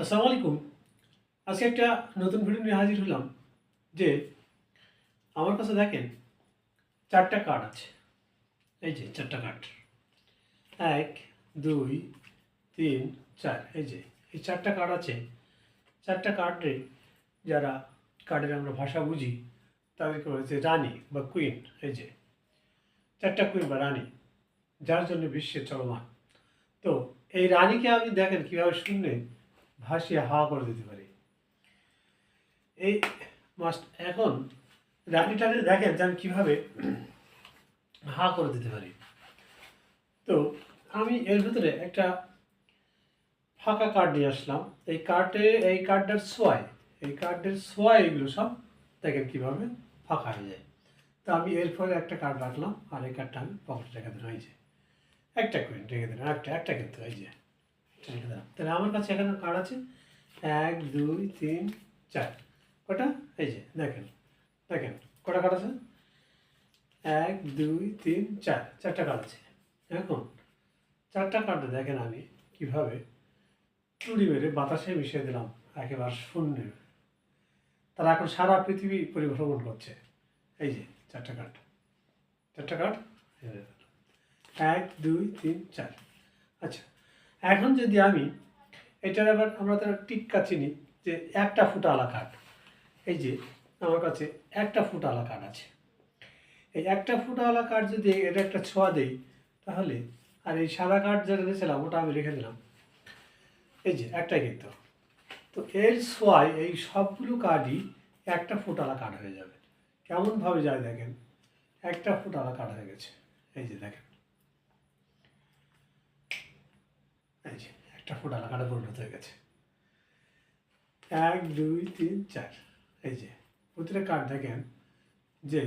আসসালামু আলাইকুম। আজকে একটা নতুন ভিডিও নিয়ে হাজির হলাম যে আমার কাছে দেখেন চারটা কার্ড আছে। এই যে চারটা কার্ড এক, দুই, তিন, চার। এই যে, এই চারটা কার্ড আছে। চারটা কার্ডে যারা কার্ডের আমরা ভাষা বুঝি, তাদেরকে বলেছে রানী বা কুইন এই যে, চারটা কুইন বা রানী, যার জন্য বিশ্বের চলমান। তো এই রানীকে আপনি দেখেন কীভাবে শুনলে ভাসিয়ে হাওয়া করে দিতে পারি। এই মাস এখন রানীটাকে দেখেন যে আমি কীভাবে হা করে দিতে পারি? তো আমি এর ভিতরে একটা ফাঁকা কার্ড নিয়ে আসলাম। এই কার্ডে এই কার্ডটার সোয়াই এই কার্ডের সোয়াই এগুলো সব দেখেন কীভাবে ফাঁকা হয়ে যায়। তো আমি এর ফলে একটা কার্ড রাখলাম, আর এই কার্ডটা আমি পকেটে রেখে দিলাম হয়েছে একটা কুইন রেখে দিলাম একটা একটা কিন্তু দিলাম তাহলে আমার কাছে এখানে কার্ড আছে। এক, দুই, তিন, চার। কটা? এই যে, দেখেন দেখেন, কটা কার্ড আছে? এক, দুই, তিন, চার। চারটা কার্ড আছে। এখন চারটা কার্ডে দেখেন আমি কীভাবে চুড়ি মেরে বাতাসে মিশিয়ে দিলাম। একেবারে শূন্য। তারা এখন সারা পৃথিবী পরিভ্রমণ করছে। এই যে, চারটা কার্ড চারটা কার্ড। এক, দুই, তিন, চার। আচ্ছা এখন যদি আমি এটার আবার আমরা তো টিক্কা চিনি যে একটা ফুটা আলা কাঠ এই যে আমার কাছে একটা ফুটা আলা কাঠ আছে। এই একটা ফুটা আলা কাঠ যদি এটা একটা ছোঁয়া দেই, তাহলে আর এই সাদা কাঠ যেটা দিয়েছিলাম, ওটা আমি রেখে দিলাম। এই যে একটাই কিন্তু। তো এর ছোঁয়ায় এই সবগুলো কাঠই একটা ফুটালা কাঠ হয়ে যাবে। কেমনভাবে যায় দেখেন? একটা ফুটালা কাঠ হয়ে গেছে। এই যে দেখেন এই যে একটা ফুটালা কাঠে পরিণত হয়ে গেছে। এক, দুই, তিন, চার। এই যে, প্রতিটা কার্ড দেখেন যে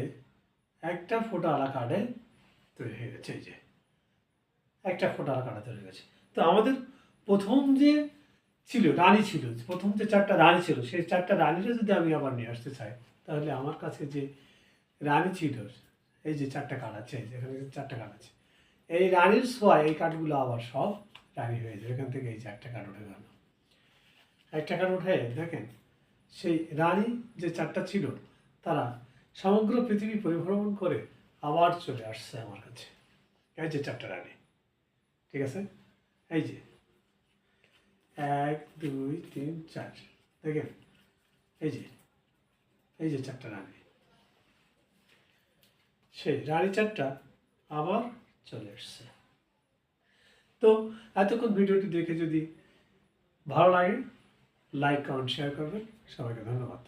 একটা ফোটালা কার্ডে তৈরি হয়ে গেছে, এই যে। একটা ফোটালা কার্ডে তৈরি গেছে। তো আমাদের প্রথম যে ছিল, রানী ছিল, প্রথম যে চারটা রানী ছিল, সেই চারটা রানীরা যদি আমি আবার নিয়ে আসতে চাই, তাহলে আমার কাছে যে রানী ছিল, এই যে চারটা কার্ড আছে এখানে চারটা কার্ড আছে, এই রানীর সোয়ায় এই কার্ডগুলো আবার সব রানী হয়ে যাবে এখান থেকে এই যে একটা কার্ড উঠে গেল। একটা কার্ড উঠে, দেখেন, সেই রানী যে চারটা ছিল, তারা সমগ্র পৃথিবী পরিভ্রমণ করে আবার চলে আসছে আমার কাছে। এই যে চারটা রানী। ঠিক আছে? এই যে, এক, দুই, তিন, চার। দেখেন, এই যে এই যে চারটা রানী। সেই রানী চারটা আবার চলে এসছে তো এতক্ষণ ভিডিওটি দেখে যদি ভালো লাগে লাইক কমেন্ট শেয়ার করবেন। সবাইকে ধন্যবাদ।